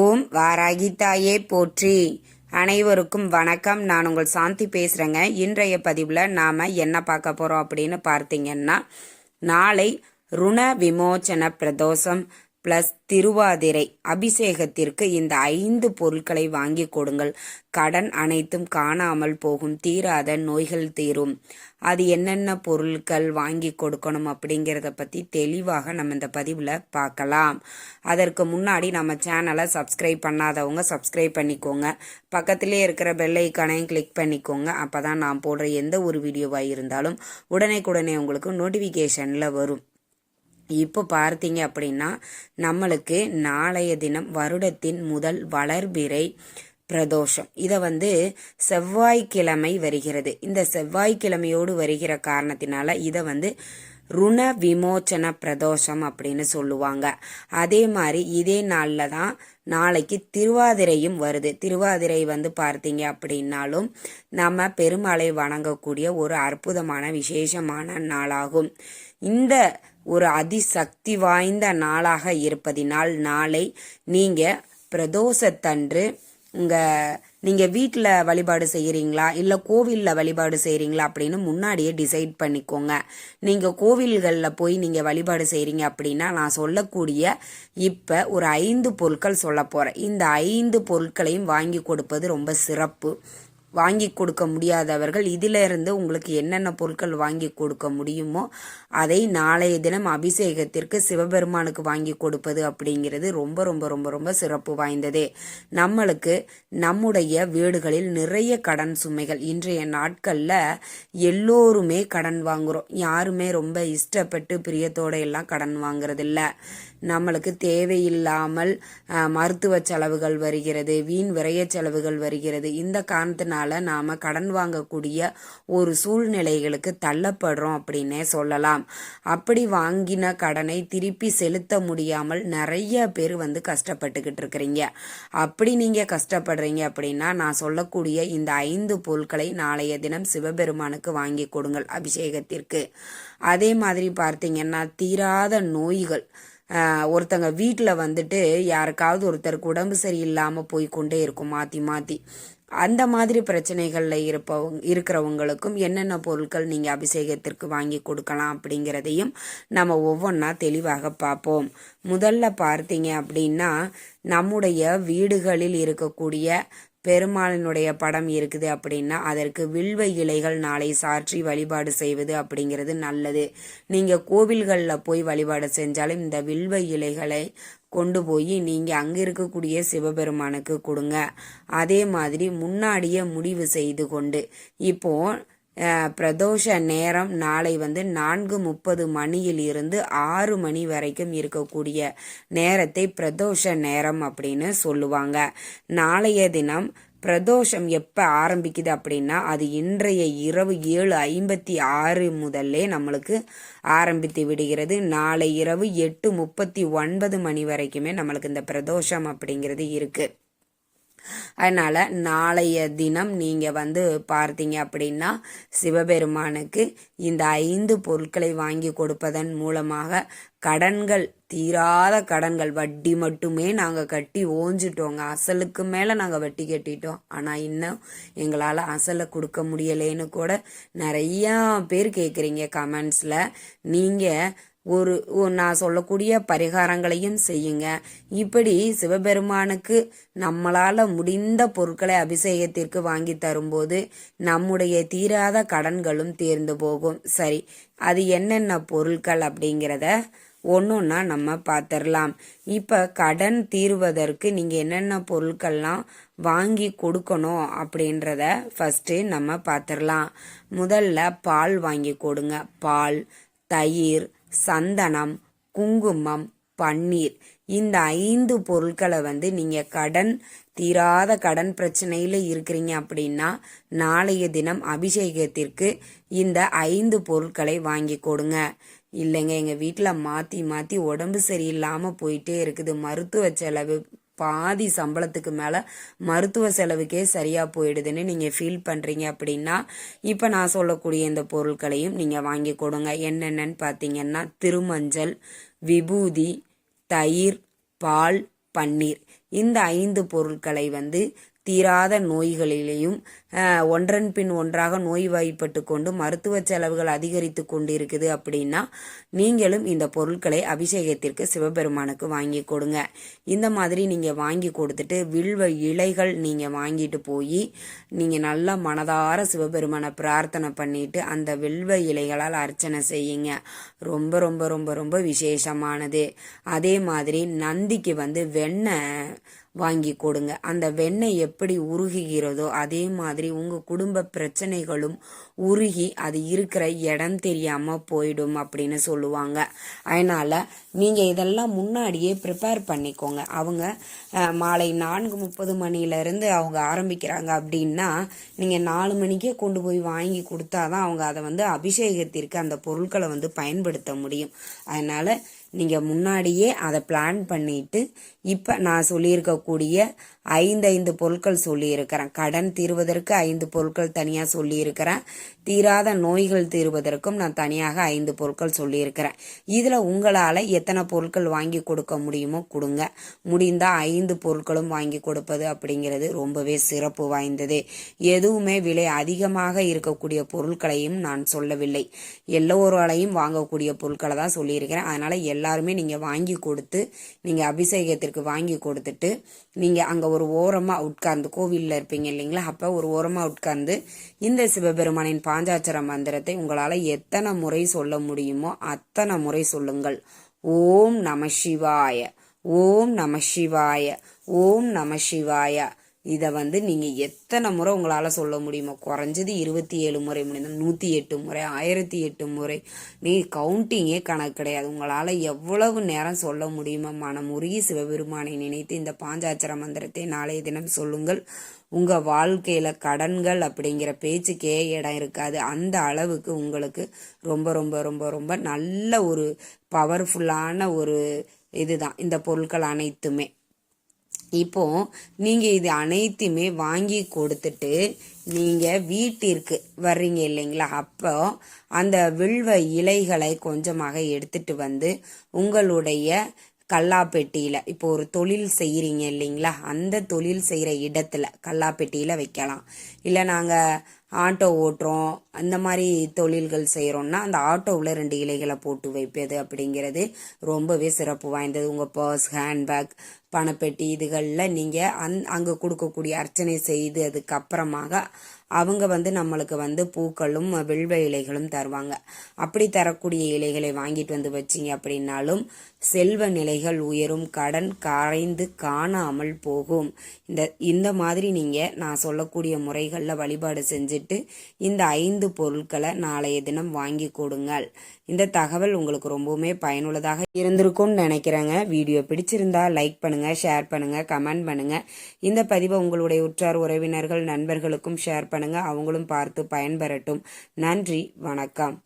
ஓம் வாராகிதாயே போற்றி. அனைவருக்கும் வணக்கம். நான் உங்கள் சாந்தி பேசுகிறேங்க இன்றைய பதிவில் நாம் என்ன பார்க்க போகிறோம் அப்படின்னு பார்த்தீங்கன்னா நாளை ருண விமோச்சன பிரதோஷம். பிளஸ் திருவாதிரை அபிஷேகத்திற்கு இந்த ஐந்து பொருட்களை வாங்கி கொடுங்கள். கடன் அனைத்தும் காணாமல் போகும். தீராத நோய்கள் தீரும். அது என்னென்ன பொருட்கள் வாங்கி கொடுக்கணும் அப்படிங்கிறத பற்றி தெளிவாக நம்ம இந்த பதிவில் பார்க்கலாம். அதற்கு முன்னாடி நம்ம சேனலை சப்ஸ்கிரைப் பண்ணாதவங்க சப்ஸ்கிரைப் பண்ணிக்கோங்க. பக்கத்திலே இருக்கிற பெல் ஐக்கானையும் கிளிக் பண்ணிக்கோங்க. அப்போ தான் நான் போடுற எந்த ஒரு வீடியோவாக இருந்தாலும் உடனே உங்களுக்கு நோட்டிஃபிகேஷனில் வரும். இப்போ பார்த்தீங்க அப்படின்னா நம்மளுக்கு நாளைய தினம் வருடத்தின் முதல் வளர்பிறை பிரதோஷம். இதை வந்து செவ்வாய்க்கிழமை வருகிறது. இந்த செவ்வாய்க்கிழமையோடு வருகிற காரணத்தினால இதை வந்து ருண விமோச்சன பிரதோஷம் அப்படின்னு சொல்லுவாங்க. அதே மாதிரி இதே நாளில் தான் நாளைக்கு திருவாதிரையும் வருது. திருவாதிரை வந்து பார்த்தீங்க அப்படின்னாலும் நம்ம பெருமாளை வணங்கக்கூடிய ஒரு அற்புதமான விசேஷமான நாளாகும். இந்த ஒரு அதிசக்தி வாய்ந்த நாளாக இருப்பதினால் நாளை நீங்கள் பிரதோஷத்தன்று உங்கள் நீங்கள் வீட்டில் வழிபாடு செய்கிறீங்களா இல்லை கோவிலில் வழிபாடு செய்கிறீங்களா அப்படின்னு முன்னாடியே டிசைட் பண்ணிக்கோங்க. நீங்கள் கோவில்களில் போய் நீங்கள் வழிபாடு செய்கிறீங்க அப்படின்னா நான் சொல்லக்கூடிய இப்போ ஒரு ஐந்து பொருட்கள் சொல்ல போகிறேன் இந்த ஐந்து பொருட்களையும் வாங்கி கொடுப்பது ரொம்ப சிறப்பு. வாங்கி கொடுக்க முடியாதவர்கள் இதிலிருந்து உங்களுக்கு என்னென்ன பொருட்கள் வாங்கி கொடுக்க முடியுமோ அதை நாளைய தினம் அபிஷேகத்திற்கு சிவபெருமானுக்கு வாங்கி கொடுப்பது அப்படிங்கிறது ரொம்ப ரொம்ப ரொம்ப ரொம்ப சிறப்பு வாய்ந்ததே. நம்மளுக்கு நம்முடைய வீடுகளில் நிறைய கடன் சுமைகள். இன்றைய நாட்களில் எல்லோருமே கடன் வாங்குகிறோம் யாருமே ரொம்ப இஷ்டப்பட்டு பிரியத்தோட எல்லாம் கடன் வாங்குறதில்ல. நம்மளுக்கு தேவையில்லாமல் மருத்துவ செலவுகள் வருகிறது வீண் விரைய செலவுகள் வருகிறது. இந்த காரணத்தினால நாம் கடன் வாங்கக்கூடிய ஒரு சூழ்நிலைகளுக்கு தள்ளப்படுறோம் அப்படின்னே சொல்லலாம். அப்படி வாங்கின கடனை திருப்பி செலுத்த முடியாமல் நிறைய பேர் வந்து கஷ்டப்பட்டுக்கிட்டு இருக்கிறீங்க. அப்படி நீங்கள் கஷ்டப்படுறீங்க அப்படின்னா நான் சொல்லக்கூடிய இந்த ஐந்து பொருட்களை நாளைய தினம் சிவபெருமானுக்கு வாங்கி கொடுங்கள் அபிஷேகத்திற்கு. அதே மாதிரி பார்த்தீங்கன்னா தீராத நோய்கள் ஒருத்தங்க வீட்டில் வந்துட்டு யாருக்காவது ஒருத்தருக்கு உடம்பு சரியில்லாமல் போய் கொண்டே இருக்கும் மாற்றி மாற்றி அந்த மாதிரி பிரச்சனைகளில் இருப்பவங்க இருக்கிறவங்களுக்கும் என்னென்ன பொருட்கள் நீங்கள் அபிஷேகத்திற்கு வாங்கி கொடுக்கலாம் அப்படிங்கிறதையும் நம்ம ஒவ்வொன்றா தெளிவாக பார்ப்போம். முதல்ல பார்த்தீங்க அப்படின்னா நம்முடைய வீடுகளில் இருக்கக்கூடிய பெருமாளினுடைய படம் இருக்குது அப்படின்னா அதற்கு வில்வ இலைகள் நாளை சாற்றி வழிபாடு செய்வது அப்படிங்கிறது நல்லது. நீங்கள் கோவில்களில் போய் வழிபாடு செஞ்சாலும் இந்த வில்வ இலைகளை கொண்டு போய் நீங்கள் அங்கே இருக்கக்கூடிய சிவபெருமானுக்கு கொடுங்க. அதே மாதிரி முன்னாடியே முடிவு செய்து கொண்டு இப்போது பிரதோஷ நேரம் நாளை வந்து நான்கு முப்பது மணியில் இருந்து ஆறு மணி வரைக்கும் இருக்கக்கூடிய நேரத்தை பிரதோஷ நேரம் அப்படின்னு சொல்லுவாங்க. நாளைய தினம் பிரதோஷம் எப்போ ஆரம்பிக்குது அப்படின்னா அது இன்றைய இரவு ஏழு ஐம்பத்தி ஆறு முதல்லே நம்மளுக்கு ஆரம்பித்து விடுகிறது. நாளை இரவு எட்டு முப்பத்தி ஒன்பது மணி வரைக்குமே நம்மளுக்கு இந்த பிரதோஷம் அப்படிங்கிறது இருக்குது அதனால் நாளைய தினம் நீங்கள் வந்து பார்த்தீங்க அப்படின்னா சிவபெருமானுக்கு இந்த ஐந்து பொருட்களை வாங்கி கொடுப்பதன் மூலமாக கடன்கள் தீராத கடன்கள் வட்டி மட்டுமே நாங்கள் கட்டி ஓஞ்சிட்டோங்க. அசலுக்கு மேலே நாங்கள் வட்டி கட்டிட்டோம். ஆனால் இன்னும் எங்களால் அசலை கொடுக்க முடியலேன்னு கூட நிறையா பேர் கேட்குறீங்க கமெண்ட்ஸில். நீங்கள் ஒரு நான் சொல்லக்கூடிய பரிகாரங்களையும் செய்யுங்க. இப்படி சிவபெருமானுக்கு நம்மளால முடிந்த பொருட்களை அபிஷேகத்திற்கு வாங்கி தரும்போது நம்முடைய தீராத கடன்களும் தீர்ந்து போகும். சரி அது என்னென்ன பொருட்கள் அப்படிங்கிறத ஒன்றுன்னா நம்ம பார்த்துடலாம் இப்போ கடன் தீர்வதற்கு நீங்கள் என்னென்ன பொருட்கள்லாம் வாங்கி கொடுக்கணும் அப்படின்றத ஃபஸ்ட்டு நம்ம பார்த்துடலாம் முதல்ல பால் வாங்கி கொடுங்க. பால் தயிர் சந்தனம் குங்குமம் பன்னீர் இந்த ஐந்து பொருட்களை வந்து நீங்கள் கடன் தீராத கடன் பிரச்சனையில் இருக்கிறீங்க அப்படின்னா நாளைய தினம் அபிஷேகத்திற்கு இந்த ஐந்து பொருட்களை வாங்கி கொடுங்க. இல்லைங்க எங்கள் வீட்டில் மாற்றி மாற்றி உடம்பு சரியில்லாமல் போயிட்டே இருக்குது. மருத்துவ செலவு பாதி சம்பளத்துக்கு மேலே மருத்துவ செலவுக்கே சரியாக போயிடுதுன்னு நீங்கள் ஃபீல் பண்ணுறீங்க அப்படின்னா இப்போ நான் சொல்லக்கூடிய இந்த பொருட்களையும் நீங்கள் வாங்கி கொடுங்க. என்னென்னு பார்த்தீங்கன்னா திருமஞ்சள் விபூதி தயிர் பால் பன்னீர். இந்த ஐந்து பொருட்களை வந்து தீராத நோய்களிலேயும் ஒன்றன் பின் ஒன்றாக நோய்வாய்ப்பட்டு கொண்டு மருத்துவ செலவுகள் அதிகரித்து கொண்டிருக்குது அப்படின்னா நீங்களும் இந்த பொருட்களை அபிஷேகத்திற்கு சிவபெருமானுக்கு வாங்கி கொடுங்க. இந்த மாதிரி நீங்கள் வாங்கி கொடுத்துட்டு வில்வ இலைகள் நீங்கள் வாங்கிட்டு போய் நீங்கள் நல்லா மனதார சிவபெருமானை பிரார்த்தனை பண்ணிட்டு அந்த வில்வ இலைகளால் அர்ச்சனை செய்யுங்க. ரொம்ப ரொம்ப ரொம்ப ரொம்ப விசேஷமானது. அதே மாதிரி நந்திக்கு வந்து வெண்ணெய் வாங்கி கொடுங்க. அந்த வெண்ணெய் எப்படி உருகுகிறதோ அதே மாதிரி உங்க குடும்ப பிரச்சனைகளும் உருகி அது இருக்கிற இடம் தெரியாம போயிடும் அப்படின்னு சொல்லுவாங்க. அதனால நீங்க இதெல்லாம் முன்னாடியே ப்ரிப்பேர் பண்ணிக்கோங்க. அவங்க மாலை நான்கு முப்பது மணிலேருந்து அவங்க ஆரம்பிக்கிறாங்க அப்படின்னா நீங்க நாலு மணிக்கே கொண்டு போய் வாங்கி கொடுத்தாதான் அவங்க அதை வந்து அபிஷேகத்திற்கு அந்த பொருட்களை வந்து பயன்படுத்த முடியும். அதனால நீங்கள் முன்னாடியே அதை பிளான் பண்ணிட்டு இப்போ நான் சொல்லியிருக்கக்கூடிய ஐந்து ஐந்து பொருட்கள் சொல்லியிருக்கிறேன். கடன் தீர்வதற்கு ஐந்து பொருட்கள் தனியாக சொல்லியிருக்கிறேன். தீராத நோய்கள் தீர்வதற்கும் நான் தனியாக ஐந்து பொருட்கள் சொல்லியிருக்கிறேன். இதில் உங்களால் எத்தனை பொருட்கள் வாங்கி கொடுக்க முடியுமோ கொடுங்க. முடிந்தால் ஐந்து பொருட்களும் வாங்கி கொடுப்பது அப்படிங்கிறது ரொம்பவே சிறப்பு வாய்ந்தது. எதுவுமே விலை அதிகமாக இருக்கக்கூடிய பொருட்களையும் நான் சொல்லவில்லை. எல்லோராலையும் வாங்கக்கூடிய பொருட்களை தான் சொல்லியிருக்கிறேன். அதனால் எல்லாருமே நீங்கள் வாங்கி கொடுத்து நீங்கள் அபிஷேகத்திற்கு வாங்கி கொடுத்துட்டு நீங்கள் அங்கே ஒரு ஓரமாக உட்கார்ந்து கோவிலில் இருப்பீங்க இல்லைங்களா? அப்போ ஒரு ஓரமாக உட்கார்ந்து இந்த சிவபெருமானின் பாஞ்சாட்சர மந்திரத்தை உங்களால் எத்தனை முறை சொல்ல முடியுமோ அத்தனை முறை சொல்லுங்கள். ஓம் நம சிவாய ஓம் நம சிவாய ஓம் நம சிவாய. இதை வந்து நீங்கள் எத்தனை முறை உங்களால் சொல்ல முடியுமோ குறைஞ்சது இருபத்தி ஏழு முறை முடிந்தால் நூற்றி எட்டு முறை ஆயிரத்தி எட்டு முறை. நீ கவுண்டிங்கே கணக்கு கிடையாது. உங்களால் எவ்வளவு நேரம் சொல்ல முடியுமோ மனமுருகி சிவபெருமானை நினைத்து இந்த பாஞ்சாச்சர மந்திரத்தை நாளைய தினம் சொல்லுங்கள். உங்கள் வாழ்க்கையில் கடன்கள் அப்படிங்கிற பேச்சுக்கே இடம் இருக்காது. அந்த அளவுக்கு உங்களுக்கு ரொம்ப ரொம்ப ரொம்ப ரொம்ப நல்ல ஒரு பவர்ஃபுல்லான ஒரு இதுதான். இந்த பொருட்கள் அனைத்துமே. இப்போ நீங்கள் இது அனைத்துமே வாங்கி கொடுத்துட்டு நீங்கள் வீட்டிற்கு வர்றீங்க இல்லைங்களா? அப்போ அந்த வில்வ இலைகளை கொஞ்சமாக எடுத்துட்டு வந்து உங்களுடைய கல்லாப்பெட்டியில். இப்போ ஒரு தொழில் செய்கிறீங்க இல்லைங்களா? அந்த தொழில் செய்கிற இடத்துல கல்லாப்பெட்டியில் வைக்கலாம். இல்லை நாங்கள் ஆட்டோ ஓட்டுறோம். அந்த மாதிரி தொழில்கள் செய்கிறோம்னா அந்த ஆட்டோவில் ரெண்டு இலைகளை போட்டு வைப்பது அப்படிங்கிறது ரொம்பவே சிறப்பு வாய்ந்தது. உங்கள் பர்ஸ் ஹேண்ட்பேக் பணப்பெட்டி இதுகளில் நீங்கள் அந் அங்கே கொடுக்கக்கூடிய அர்ச்சனை செய்து அதுக்கப்புறமாக அவங்க வந்து நம்மளுக்கு வந்து பூக்களும் வில்வ இலைகளும் தருவாங்க. அப்படி தரக்கூடிய இலைகளை வாங்கிட்டு வந்து வச்சிங்க அப்படின்னாலும் செல்வ நிலைகள் உயரும் கடன் கரைந்து காணாமல் போகும். இந்த இந்த மாதிரி நீங்கள் நான் சொல்லக்கூடிய முறைகளில் வழிபாடு செஞ்சுட்டு இந்த ஐந்து பொருட்களை நாளைய தினம் வாங்கி கொடுங்கள். இந்த தகவல் உங்களுக்கு ரொம்பவுமே பயனுள்ளதாக இருந்திருக்கும்னு நினைக்கிறேங்க. வீடியோ பிடிச்சிருந்தா லைக் பண்ணுங்க ஷேர் பண்ணுங்க கமெண்ட் பண்ணுங்க. இந்த பதிவை உங்களுடைய உற்றார் உறவினர்கள் நண்பர்களுக்கும் ஷேர் பண்ணுங்க அவங்களும் பார்த்து பயன்பெறட்டும். நன்றி வணக்கம்.